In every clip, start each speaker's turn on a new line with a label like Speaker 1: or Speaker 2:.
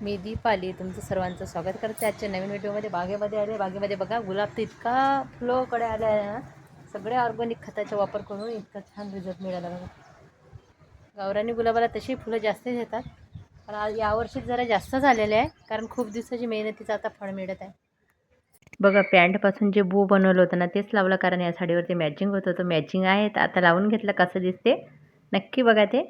Speaker 1: मी दीपाली तुमचं सर्वांचं स्वागत करते आजच्या नवीन व्हिडिओमध्ये. बागेमध्ये आले बागेमध्ये बघा गुलाब तर इतका फुलोकडे आला आहे ना. सगळ्या ऑर्गॅनिक खताचा वापर करून इतका छान रिझल्ट मिळाला बघा. गावरानी गुलाबाला तशी फुलं जास्त येतात. पण आज यावर्षी जरा जास्त झालेले आहे कारण खूप दिवसाची मेहनतीचं आता फळ मिळत आहे. बघा पॅन्टपासून जे बू बनवलं होतं ना तेच लावलं कारण या साडीवरती मॅचिंग होतं. तर मॅचिंग आहे तर आता लावून घेतलं कसं दिसते? नक्की बघा ते.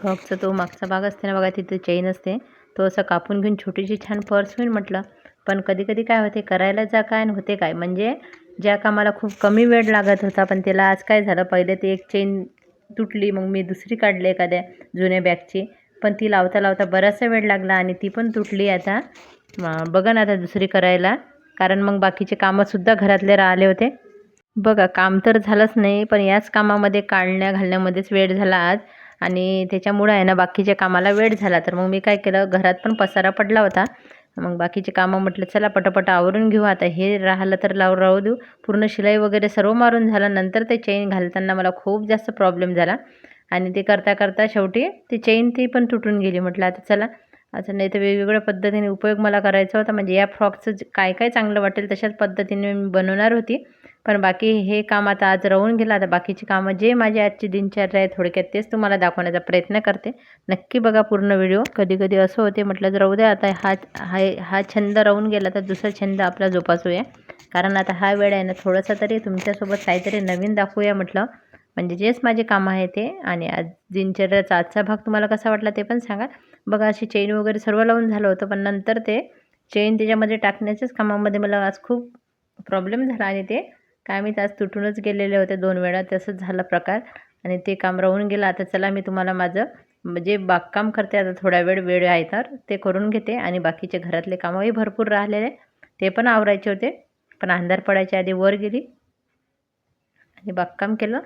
Speaker 1: फ्रॉकचा तो मागचा भाग असते ना बघा तिथे चेन असते. तो असं कापून घेऊन छोटीशी छान पर्स होईल म्हटलं. पण कधी कधी काय होते करायला जा काय आणि होते काय. म्हणजे ज्या कामाला खूप कमी वेळ लागत होता पण त्याला आज काय झालं पहिले ते एक चेन तुटली मग मी दुसरी काढली एखाद्या जुन्या बॅगची पण ती लावता लावता बराचसा वेळ लागला आणि ती पण तुटली आता. बघा ना आता दुसरी करायला. कारण मग बाकीचे कामंसुद्धा घरातले राहिले होते. बघा काम तर झालंच नाही पण याच कामामध्ये काढण्या घालण्यामध्येच वेळ झाला आज. आणि त्याच्यामुळं आहे ना बाकीच्या कामाला वेळ झाला. तर मग मी काय केलं घरात पण पसारा पडला होता. मग बाकीचे कामं म्हटलं चला पटापट आवरून घेऊ. आता हे राहिलं तर लाव राहू देऊ. पूर्ण शिलाई वगैरे सर्व मारून झालं. नंतर ते चेन घालताना मला खूप जास्त प्रॉब्लेम झाला. आणि ते करता करता शेवटी ती चेन ती पण तुटून गेली. म्हटलं आता चला असं नाही तर वेगवेगळ्या पद्धतीने उपयोग मला करायचा होता. म्हणजे या फ्रॉकचं काय काय चांगलं वाटेल तशाच पद्धतीने मी बनवणार होती. पण बाकी हे काम आता आज राहून गेलं. आता बाकीची कामं जे माझी आजची दिनचर्या आहे थोडक्यात तेच तुम्हाला दाखवण्याचा प्रयत्न करते. नक्की बघा पूर्ण व्हिडिओ. कधी कधी असं होते म्हटलं राहू द्या आता हा हा हा छंद राहून गेला तर दुसरा छंद आपला जोपासूया. कारण आता हा वेळ आहे ना थोडंसं तरी तुमच्यासोबत काहीतरी नवीन दाखवूया म्हटलं. म्हणजे जेच माझे काम आहे ते आणि आज दिनचर्याचा आजचा भाग तुम्हाला कसा वाटला ते पण सांगा. बघा अशी चेन वगैरे सर्व लावून झालं होतं पण नंतर ते चेन त्याच्यामध्ये टाकण्याच्याच कामामध्ये मला आज खूप प्रॉब्लेम झाला आणि ते काय मी आज तुटूनच गेलेले होते दोन वेळा तसंच झाला प्रकार. आणि ते काम राहून गेलं. आता चला मी तुम्हाला माझं जे बागकाम करते आता थोडा वेळ वेळ आहे तर ते करून घेते. आणि बाकीचे घरातले कामंही भरपूर राहिलेले. ते पण आवरायचे होते. पण अंधार पडायच्या आधी वर गेली. आणि बागकाम केलं.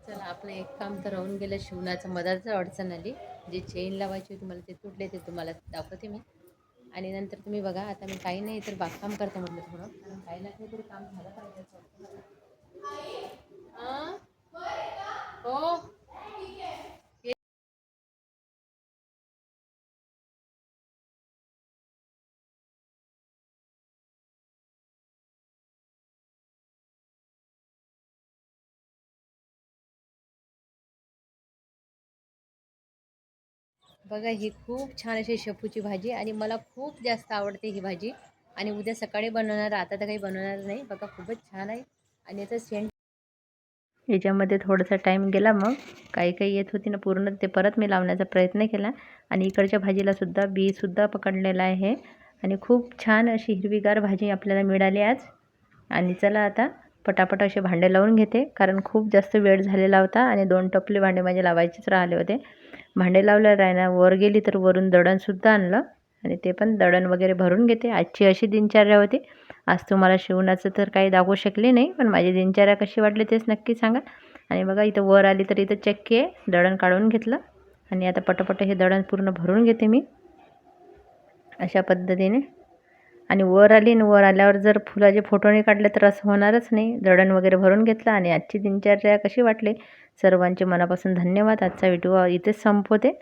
Speaker 1: चला आपलं एक काम तर राहून गेलं. शिवणाचं मधाचं अडचण आली. जे चेन लावायची होती मला ते तुटले ते तुम्हाला दाखवते मी. आणि नंतर तुम्ही बघा आता मी काही नाही तर बागकाम करते म्हटलं थोडं. कारण काही ना काहीतरी काम झालं पाहिजे. हो. बघा ही खूप छान अशी शेपूची भाजी आणि मला खूप जास्त आवडते ही भाजी. आणि उद्या सकाळी बनवणार आता तर काही बनवणार नाही. बघा खूपच छान आहे. आणि याचं सेंट याच्यामध्ये थोडासा टाईम गेला मग. काही काही येत होती ना पूर्ण ते परत मी लावण्याचा प्रयत्न केला. आणि इकडच्या भाजीलासुद्धा बीसुद्धा पकडलेलं आहे. आणि खूप छान अशी हिरवीगार भाजी आपल्याला मिळाली आज. आणि चला आता पटापट असे भांडे लावून घेते. कारण खूप जास्त वेळ झालेला होता आणि दोन टपले भांडे माझे लावायचेच राहिले होते. भांडे लावलं राहिना वर गेली तर वरून दळणसुद्धा आणलं आणि ते पण दळण वगैरे भरून घेते. आजची अशी दिनचर्या होती. आज तुम्हाला शिवणाचं तर काही दाखवू शकले नाही पण माझी दिनचर्या कशी वाटली तेच नक्की सांगा. आणि बघा इथं वर आली तर इथं चक्की आहे दळण काढून घेतलं. आणि आता पटापट हे दळण पूर्ण भरून घेते मी. अशा पद्धतीने. आणि वर आली आणि वर आल्यावर जर फुलाचे फोटो नाही काढले तर असं होणारच नाही. जडण वगैरे भरून घेतलं आणि आजची दिनचर्या कशी वाटली? सर्वांचे मनापासून धन्यवाद. आजचा व्हिडिओ इथेच संपवते.